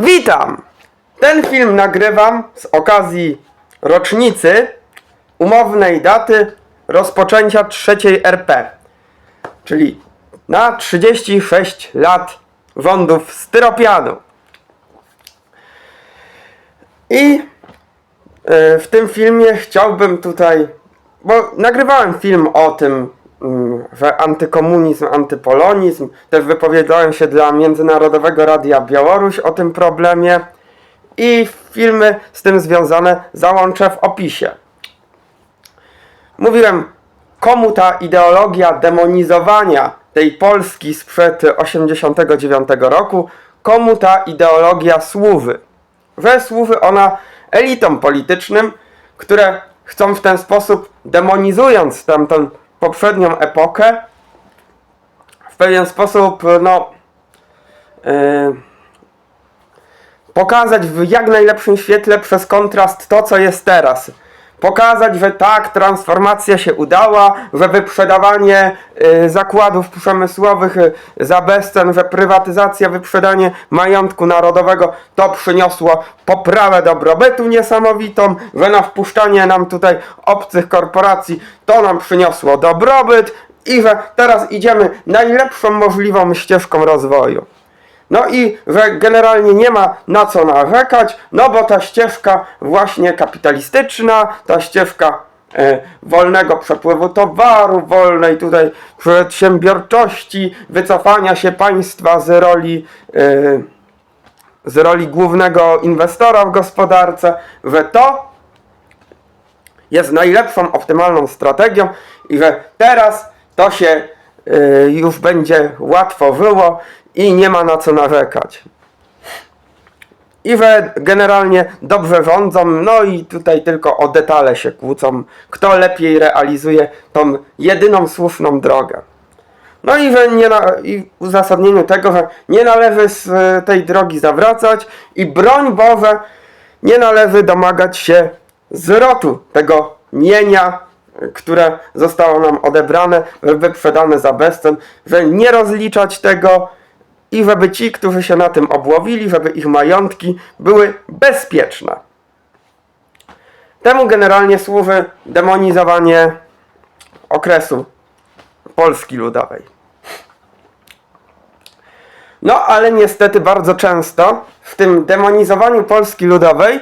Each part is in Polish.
Witam! Ten film nagrywam z okazji rocznicy umownej daty rozpoczęcia trzeciej RP, czyli na 36 lat rządów styropianu. I e, w tym filmie chciałbym tutaj, bo nagrywałem film o tym, że antykomunizm, antypolonizm, też wypowiadałem się dla Międzynarodowego Radia Białoruś o tym problemie i filmy z tym związane załączę w opisie. Mówiłem, komu ta ideologia demonizowania tej Polski sprzed 89 roku, komu ta ideologia służy. Że służy ona elitom politycznym, które chcą w ten sposób, demonizując tamtą poprzednią epokę, w pewien sposób, no, yy, pokazać w jak najlepszym świetle przez kontrast to, co jest teraz. Pokazać, że tak, transformacja się udała, że wyprzedawanie y, zakładów przemysłowych y, za bezcen, że prywatyzacja, wyprzedanie majątku narodowego to przyniosło poprawę dobrobytu niesamowitą, że na wpuszczanie nam tutaj obcych korporacji to nam przyniosło dobrobyt i że teraz idziemy najlepszą możliwą ścieżką rozwoju. No i generalnie nie ma na co narzekać, no bo ta ścieżka właśnie kapitalistyczna, ta ścieżka e, wolnego przepływu towaru, wolnej tutaj przedsiębiorczości, wycofania się państwa z roli, e, z roli głównego inwestora w gospodarce, że to jest najlepszą, optymalną strategią i że teraz to się y, już będzie łatwo żyło i nie ma na co narzekać. I że generalnie dobrze rządzą, no i tutaj tylko o detale się kłócą, kto lepiej realizuje tą jedyną słuszną drogę. No i że nie na, i w uzasadnieniu tego, że nie należy z e, tej drogi zawracać i broń Boże, nie należy domagać się zwrotu tego mienia, e, które zostało nam odebrane, wyprzedane za bezcen, że nie rozliczać tego i żeby ci, którzy się na tym obłowili, żeby ich majątki były bezpieczne. Temu generalnie służy demonizowanie okresu Polski Ludowej. No, ale niestety bardzo często w tym demonizowaniu Polski Ludowej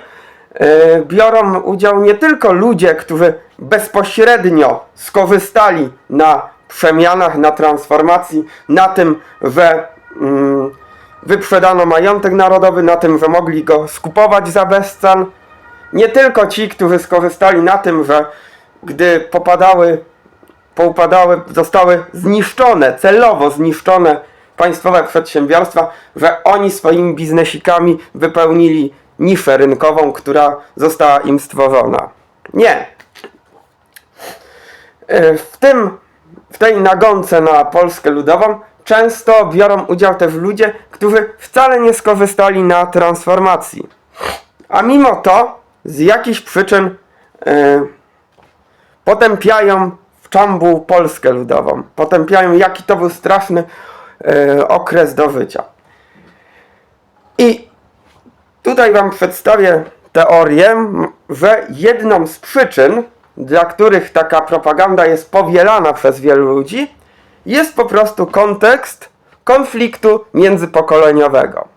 yy, biorą udział nie tylko ludzie, którzy bezpośrednio skorzystali na przemianach, na transformacji, na tym, że wyprzedano majątek narodowy, na tym, że mogli go skupować za bezcan. Nie tylko ci, którzy skorzystali na tym, że gdy popadały poupadały, zostały zniszczone, celowo zniszczone państwowe przedsiębiorstwa, że oni swoimi biznesikami wypełnili niszę rynkową, która została im stworzona. Nie. E, W tym, w tej nagonce na Polskę Ludową często biorą udział też ludzie, którzy wcale nie skorzystali na transformacji. A mimo to z jakichś przyczyn e, potępiają w czambu Polskę Ludową. Potępiają, jaki to był straszny e, okres do życia. I tutaj Wam przedstawię teorię, że jedną z przyczyn, dla których taka propaganda jest powielana przez wielu ludzi, jest po prostu kontekst konfliktu międzypokoleniowego.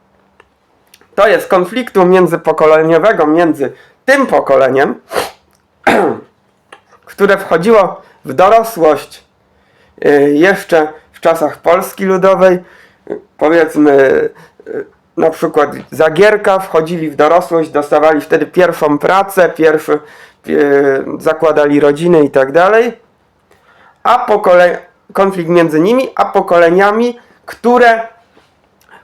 To jest konfliktu międzypokoleniowego między tym pokoleniem, które wchodziło w dorosłość y, jeszcze w czasach Polski Ludowej, powiedzmy y, na przykład Zagierka, wchodzili w dorosłość, dostawali wtedy pierwszą pracę, pierwszy, y, zakładali rodziny i tak dalej, a pokole- konflikt między nimi, a pokoleniami, które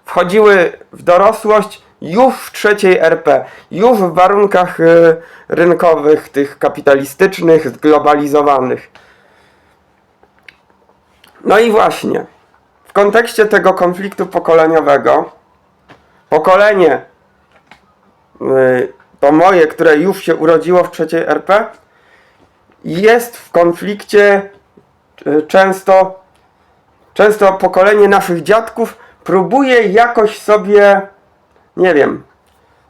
wchodziły w dorosłość już w trzeciej RP, już w warunkach y, rynkowych, tych kapitalistycznych, zglobalizowanych. No i właśnie, w kontekście tego konfliktu pokoleniowego, pokolenie y, to moje, które już się urodziło w trzeciej RP, jest w konflikcie często, często pokolenie naszych dziadków próbuje jakoś sobie nie wiem.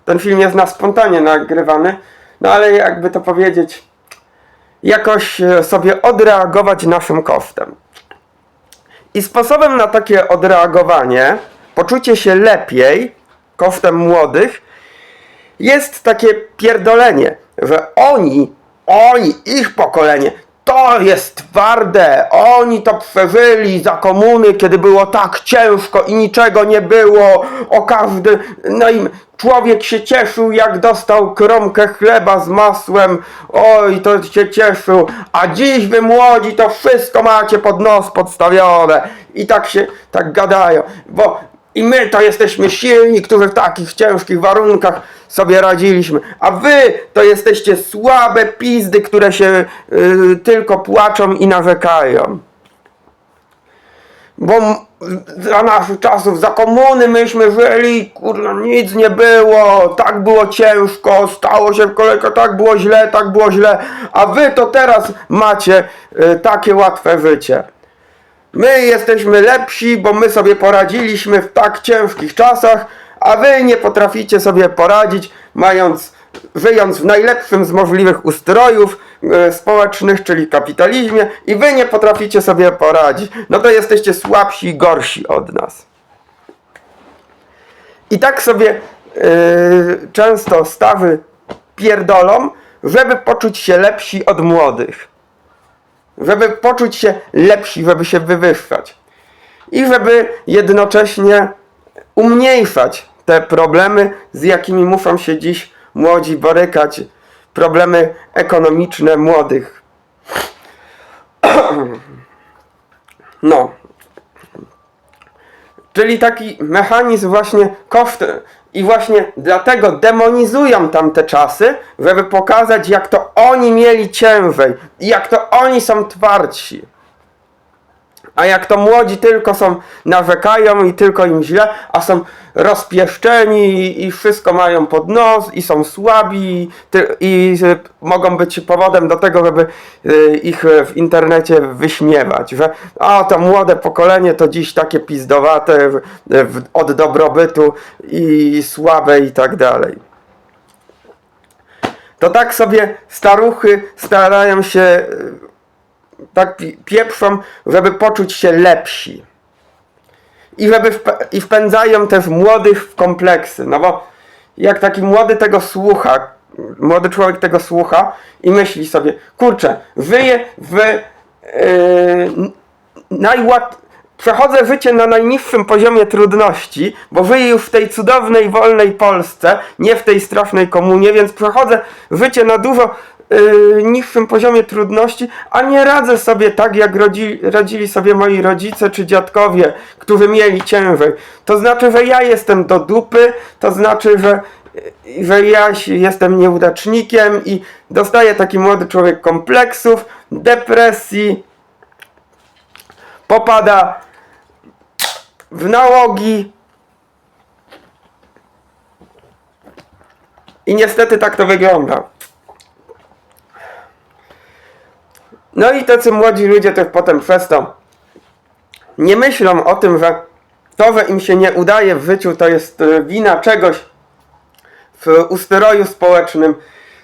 Ten film jest na spontanie nagrywany, no ale jakby to powiedzieć, jakoś e, sobie odreagować naszym kosztem. I sposobem na takie odreagowanie, poczucie się lepiej kosztem młodych, jest takie pierdolenie, że oni, oni, ich pokolenie, to jest twarde, oni to przeżyli za komuny, kiedy było tak ciężko i niczego nie było, o każdy, no i człowiek się cieszył, jak dostał kromkę chleba z masłem, oj, to się cieszył, a dziś wy młodzi to wszystko macie pod nos podstawione. I tak się, tak gadają, bo i my to jesteśmy silni, którzy w takich ciężkich warunkach sobie radziliśmy. A wy to jesteście słabe pizdy, które się y, tylko płaczą i narzekają. Bo za naszych czasów, za komuny myśmy żyli, kurwa, nic nie było, tak było ciężko, stało się w kolejkę, tak było źle, tak było źle, a wy to teraz macie y, takie łatwe życie. My jesteśmy lepsi, bo my sobie poradziliśmy w tak ciężkich czasach, a wy nie potraficie sobie poradzić, mając, żyjąc w najlepszym z możliwych ustrojów e, społecznych, czyli kapitalizmie, i wy nie potraficie sobie poradzić. No to jesteście słabsi i gorsi od nas. I tak sobie e, często stawy pierdolą, żeby poczuć się lepsi od młodych żeby poczuć się lepsi, żeby się wywyższać. I żeby jednocześnie umniejszać te problemy, z jakimi muszą się dziś młodzi borykać. Problemy ekonomiczne młodych. No. Czyli taki mechanizm właśnie koszt i właśnie dlatego demonizują tamte czasy, żeby pokazać jak to oni mieli ciężej jak to oni są twardsi. A jak to młodzi tylko są, narzekają i tylko im źle, a są rozpieszczeni i, i wszystko mają pod nos i są słabi i y, mogą być powodem do tego, żeby y, ich w internecie wyśmiewać, że a to młode pokolenie to dziś takie pizdowate w, w, od dobrobytu i słabe i tak dalej. To tak sobie staruchy starają się y, tak pi- pieprzą, żeby poczuć się lepsi. I żeby wp- i wpędzają też młodych w kompleksy. No bo jak taki młody tego słucha, młody człowiek tego słucha i myśli sobie, kurczę, żyję w yy. Przechodzę życie na najniższym poziomie trudności, bo żyję już w tej cudownej, wolnej Polsce, nie w tej strasznej komunie, więc przechodzę życie na dużo yy, niższym poziomie trudności, a nie radzę sobie tak, jak rodzi, radzili sobie moi rodzice czy dziadkowie, którzy mieli ciężej. To znaczy, że ja jestem do dupy, to znaczy, że, że ja jestem nieudacznikiem i dostaje taki młody człowiek kompleksów, depresji, popada w nałogi. I niestety tak to wygląda. No i tacy młodzi ludzie też potem przez to nie myślą o tym, że to, że im się nie udaje w życiu, to jest e, wina czegoś w ustroju społecznym,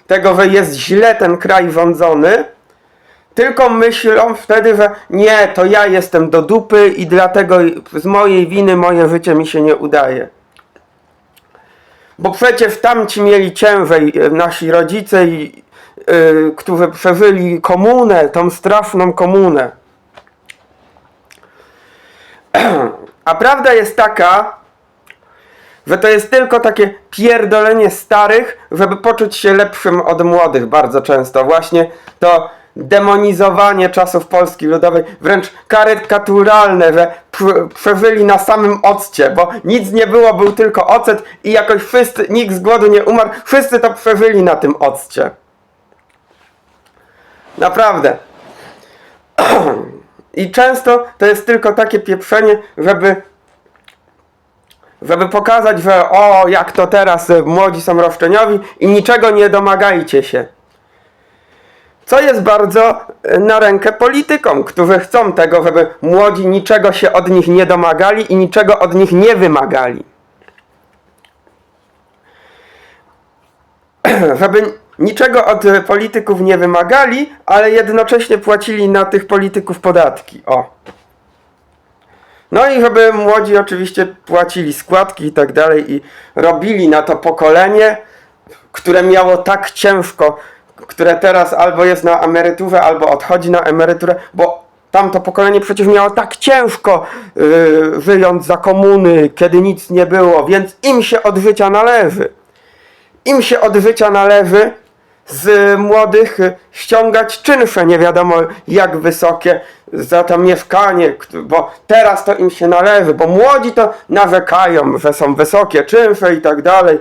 tego, że jest źle ten kraj rządzony, tylko myślą wtedy, że nie, to ja jestem do dupy i dlatego z mojej winy moje życie mi się nie udaje. Bo przecież tamci mieli ciężej, e, nasi rodzice, i, y, którzy przeżyli komunę, tą straszną komunę. A prawda jest taka, że to jest tylko takie pierdolenie starych, żeby poczuć się lepszym od młodych bardzo często. Właśnie to demonizowanie czasów Polski Ludowej, wręcz karykaturalne, że prze- przeżyli na samym occie, bo nic nie było, był tylko ocet i jakoś wszyscy, nikt z głodu nie umarł, wszyscy to przeżyli na tym occie. Naprawdę. I często to jest tylko takie pieprzenie, żeby żeby pokazać, że o, jak to teraz y, młodzi są roszczeniowi i niczego nie domagajcie się. Co jest bardzo y, na rękę politykom, którzy chcą tego, żeby młodzi niczego się od nich nie domagali i niczego od nich nie wymagali. żeby niczego od e, polityków nie wymagali, ale jednocześnie płacili na tych polityków podatki. O. No i żeby młodzi oczywiście płacili składki i tak dalej i robili na to pokolenie, które miało tak ciężko, które teraz albo jest na emeryturze, albo odchodzi na emeryturę, bo tamto pokolenie przecież miało tak ciężko yy, żyjąc za komuny, kiedy nic nie było, więc im się od życia należy. Im się od życia należy z młodych ściągać czynsze, nie wiadomo jak wysokie, za to mieszkanie, bo teraz to im się należy, bo młodzi to narzekają, że są wysokie czynsze i tak dalej,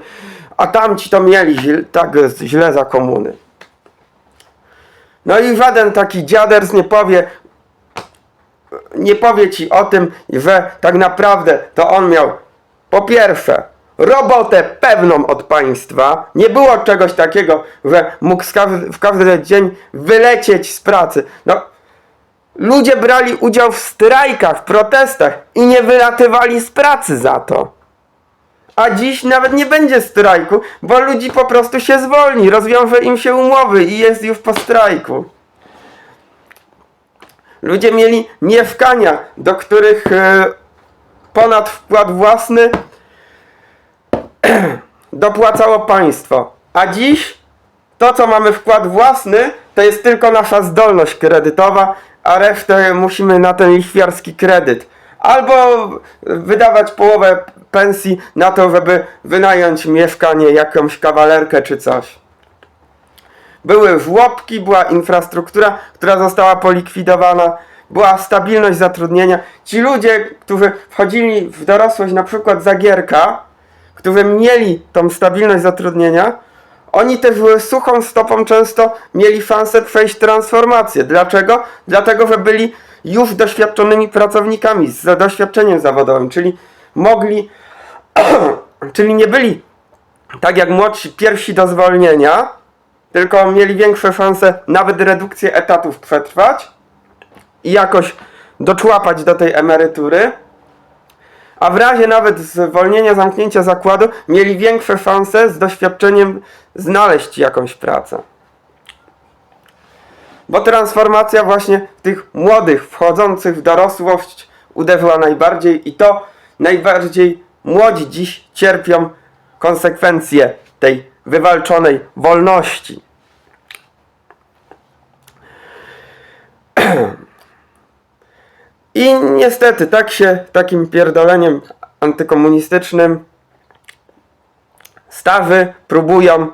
a tamci to mieli tak źle za komuny. No i żaden taki dziaders nie powie, nie powie ci o tym, że tak naprawdę to on miał po pierwsze robotę pewną od państwa. Nie było czegoś takiego, że mógł w każdy dzień wylecieć z pracy. No, ludzie brali udział w strajkach, protestach i nie wylatywali z pracy za to. A dziś nawet nie będzie strajku, bo ludzi po prostu się zwolni, rozwiąże im się umowy i jest już po strajku. Ludzie mieli mieszkania, do których e, ponad wkład własny dopłacało państwo. A dziś to, co mamy wkład własny, to jest tylko nasza zdolność kredytowa, a resztę musimy na ten lichwiarski kredyt. Albo wydawać połowę pensji na to, żeby wynająć mieszkanie, jakąś kawalerkę czy coś. Były żłobki, była infrastruktura, która została polikwidowana, była stabilność zatrudnienia. Ci ludzie, którzy wchodzili w dorosłość na przykład za Gierka, którzy mieli tą stabilność zatrudnienia, oni też suchą stopą często mieli szansę przejść transformację. Dlaczego? Dlatego, że byli już doświadczonymi pracownikami z doświadczeniem zawodowym, czyli mogli, czyli nie byli tak jak młodsi pierwsi do zwolnienia, tylko mieli większe szanse nawet redukcję etatów przetrwać i jakoś doczłapać do tej emerytury. A w razie nawet zwolnienia, zamknięcia zakładu, mieli większe szanse z doświadczeniem znaleźć jakąś pracę. Bo transformacja właśnie tych młodych, wchodzących w dorosłość uderzyła najbardziej i to najbardziej młodzi dziś cierpią konsekwencje tej wywalczonej wolności. I niestety tak się takim pierdoleniem antykomunistycznym stawy próbują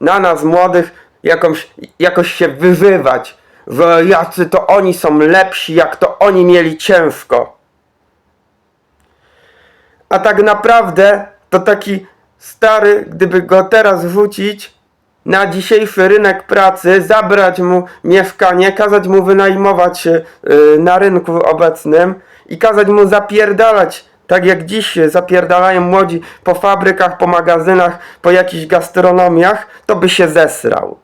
na nas młodych jakąś, jakoś się wyżywać, że jacy to oni są lepsi, jak to oni mieli ciężko. A tak naprawdę to taki stary, gdyby go teraz wrzucić na dzisiejszy rynek pracy, zabrać mu mieszkanie, kazać mu wynajmować y, na rynku obecnym i kazać mu zapierdalać, tak jak dziś zapierdalają młodzi po fabrykach, po magazynach, po jakichś gastronomiach, to by się zesrał.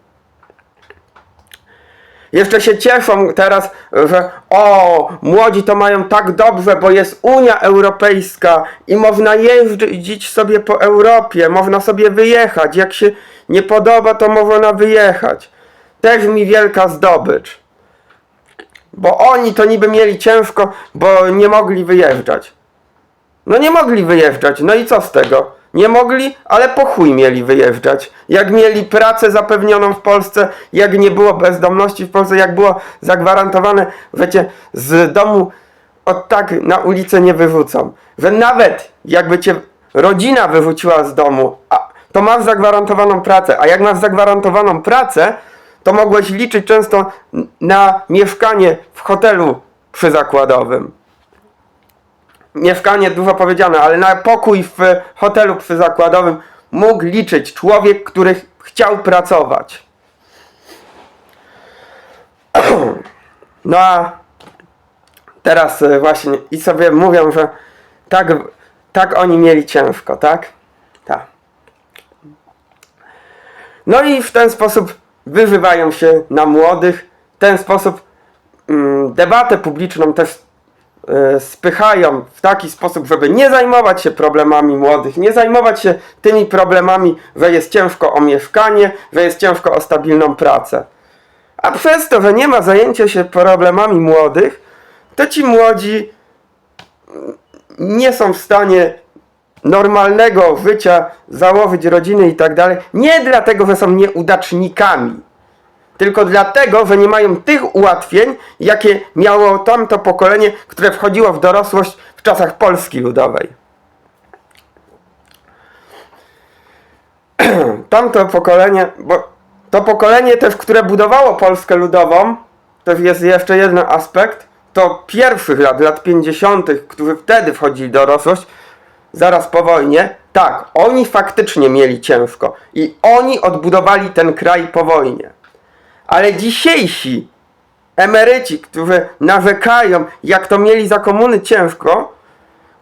Jeszcze się cieszą teraz, że o, młodzi to mają tak dobrze, bo jest Unia Europejska i można jeździć sobie po Europie, można sobie wyjechać. Jak się nie podoba, to można wyjechać. Też mi wielka zdobycz. Bo oni to niby mieli ciężko, bo nie mogli wyjeżdżać. No nie mogli wyjeżdżać, no i co z tego? Nie mogli, ale po chuj mieli wyjeżdżać. Jak mieli pracę zapewnioną w Polsce, jak nie było bezdomności w Polsce, jak było zagwarantowane, wiecie, z domu od tak na ulicę nie wyrzucą. Że nawet jakby cię rodzina wyrzuciła z domu, a, to masz zagwarantowaną pracę, a jak masz zagwarantowaną pracę, to mogłeś liczyć często na mieszkanie w hotelu przyzakładowym mieszkanie dużo powiedziane, ale na pokój w hotelu przyzakładowym mógł liczyć człowiek, który chciał pracować. No a teraz właśnie i sobie mówią, że tak, tak oni mieli ciężko? Tak. No i w ten sposób wyżywają się na młodych, w ten sposób mm, debatę publiczną też e, spychają w taki sposób, żeby nie zajmować się problemami młodych, nie zajmować się tymi problemami, że jest ciężko o mieszkanie, że jest ciężko o stabilną pracę. A przez to, że nie ma zajęcia się problemami młodych, to ci młodzi mm, nie są w stanie normalnego życia, założyć rodziny i tak dalej. Nie dlatego, że są nieudacznikami, tylko dlatego, że nie mają tych ułatwień, jakie miało tamto pokolenie, które wchodziło w dorosłość w czasach Polski Ludowej. Tamto pokolenie, bo to pokolenie też, które budowało Polskę Ludową, to jest jeszcze jeden aspekt, to pierwszych lat, lat 50., którzy wtedy wchodzili w dorosłość, zaraz po wojnie, tak, oni faktycznie mieli ciężko i oni odbudowali ten kraj po wojnie. Ale dzisiejsi emeryci, którzy narzekają, jak to mieli za komuny ciężko,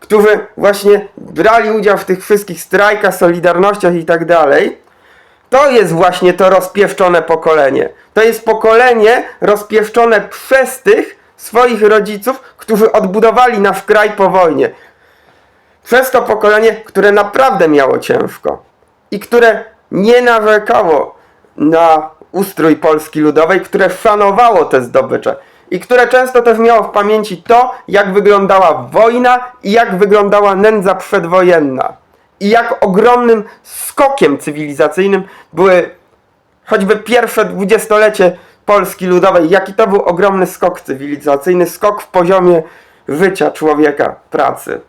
którzy właśnie brali udział w tych wszystkich strajkach, solidarnościach i tak dalej, to jest właśnie to rozpieszczone pokolenie. To jest pokolenie rozpieszczone przez tych swoich rodziców, którzy odbudowali nasz kraj po wojnie. Przez to pokolenie, które naprawdę miało ciężko i które nie narzekało na ustrój Polski Ludowej, które szanowało te zdobycze i które często też miało w pamięci to, jak wyglądała wojna i jak wyglądała nędza przedwojenna. I jak ogromnym skokiem cywilizacyjnym były choćby pierwsze dwudziestolecie Polski Ludowej, jaki to był ogromny skok cywilizacyjny, skok w poziomie życia człowieka, pracy.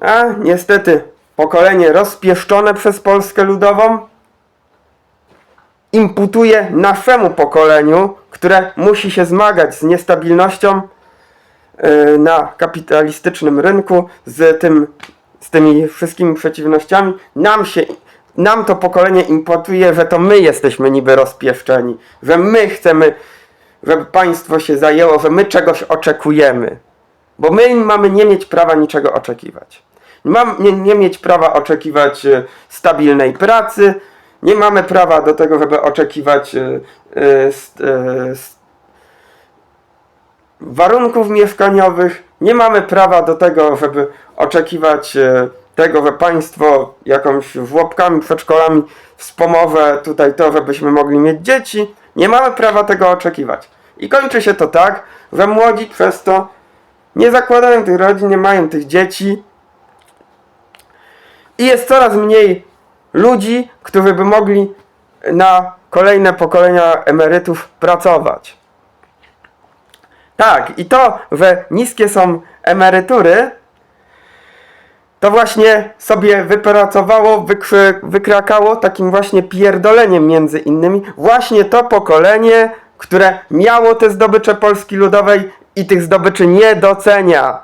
A niestety pokolenie rozpieszczone przez Polskę Ludową imputuje naszemu pokoleniu, które musi się zmagać z niestabilnością yy, na kapitalistycznym rynku, z, tym, z tymi wszystkimi przeciwnościami, nam się nam to pokolenie imputuje, że to my jesteśmy niby rozpieszczeni, że my chcemy, żeby państwo się zajęło, że my czegoś oczekujemy. Bo my mamy nie mieć prawa niczego oczekiwać. Mam, nie, nie mieć prawa oczekiwać e, stabilnej pracy, nie mamy prawa do tego, żeby oczekiwać e, e, warunków mieszkaniowych, nie mamy prawa do tego, żeby oczekiwać tego, że państwo jakąś żłobkami, przedszkolami wspomoże tutaj to, żebyśmy mogli mieć dzieci. Nie mamy prawa tego oczekiwać. I kończy się to tak, że młodzi przez to nie zakładają tych rodzin, nie mają tych dzieci. I jest coraz mniej ludzi, którzy by mogli na kolejne pokolenia emerytów pracować. Tak, i to, że niskie są emerytury, to właśnie sobie wypracowało, wykry, wykrakało takim właśnie pierdoleniem między innymi właśnie to pokolenie, które miało te zdobycze Polski Ludowej i tych zdobyczy nie docenia.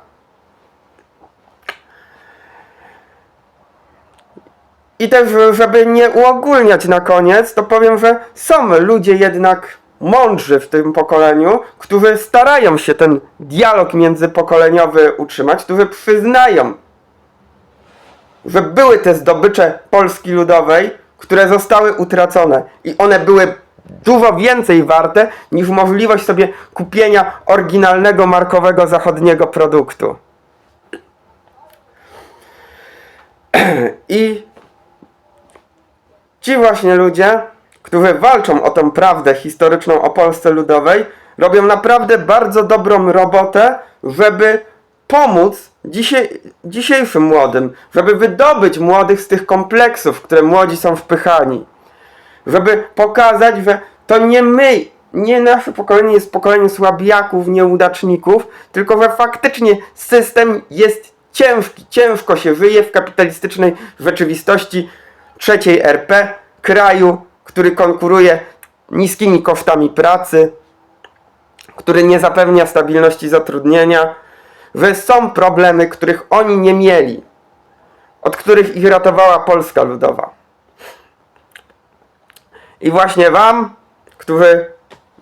I też, żeby nie uogólniać na koniec, to powiem, że są ludzie jednak mądrzy w tym pokoleniu, którzy starają się ten dialog międzypokoleniowy utrzymać, którzy przyznają, że były te zdobycze Polski Ludowej, które zostały utracone i one były dużo więcej warte niż możliwość sobie kupienia oryginalnego markowego zachodniego produktu. I ci właśnie ludzie, którzy walczą o tę prawdę historyczną o Polsce Ludowej, robią naprawdę bardzo dobrą robotę, żeby pomóc dzisiejszym młodym, żeby wydobyć młodych z tych kompleksów, które młodzi są wpychani. Żeby pokazać, że to nie my, nie nasze pokolenie jest pokoleniem słabiaków, nieudaczników, tylko że faktycznie system jest ciężki, ciężko się żyje w kapitalistycznej rzeczywistości trzeciej RP, kraju, który konkuruje niskimi kosztami pracy, który nie zapewnia stabilności zatrudnienia, że są problemy, których oni nie mieli, od których ich ratowała Polska Ludowa. I właśnie Wam, którzy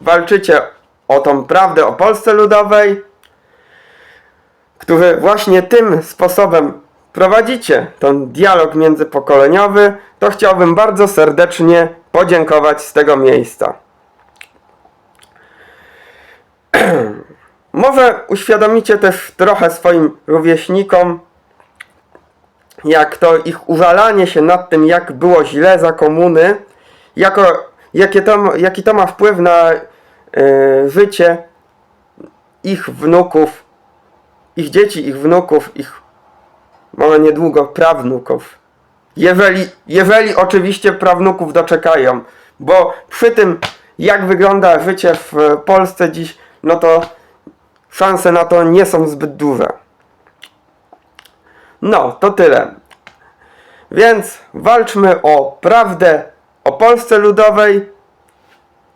walczycie o tą prawdę o Polsce Ludowej, którzy właśnie tym sposobem prowadzicie ten dialog międzypokoleniowy, to chciałbym bardzo serdecznie podziękować z tego miejsca. Może uświadomicie też trochę swoim rówieśnikom, jak to ich użalanie się nad tym, jak było źle za komuny, jako, jakie to, jaki to ma wpływ na e, życie ich wnuków, ich dzieci, ich wnuków, ich może niedługo prawnuków. Jeżeli, jeżeli oczywiście prawnuków doczekają, bo przy tym, jak wygląda życie w Polsce dziś, no to szanse na to nie są zbyt duże. No, to tyle. Więc walczmy o prawdę Polsce Ludowej.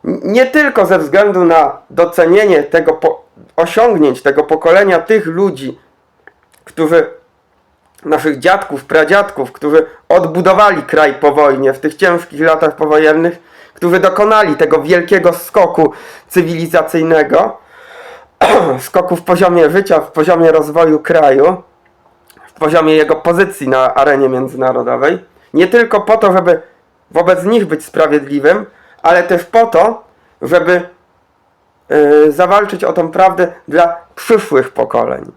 Nie tylko ze względu na docenienie tego osiągnięć tego pokolenia tych ludzi, którzy naszych dziadków, pradziadków, którzy odbudowali kraj po wojnie, w tych ciężkich latach powojennych, którzy dokonali tego wielkiego skoku cywilizacyjnego, skoku w poziomie życia, w poziomie rozwoju kraju, w poziomie jego pozycji na arenie międzynarodowej. Nie tylko po to, żeby wobec nich być sprawiedliwym, ale też po to, żeby yy, zawalczyć o tą prawdę dla przyszłych pokoleń.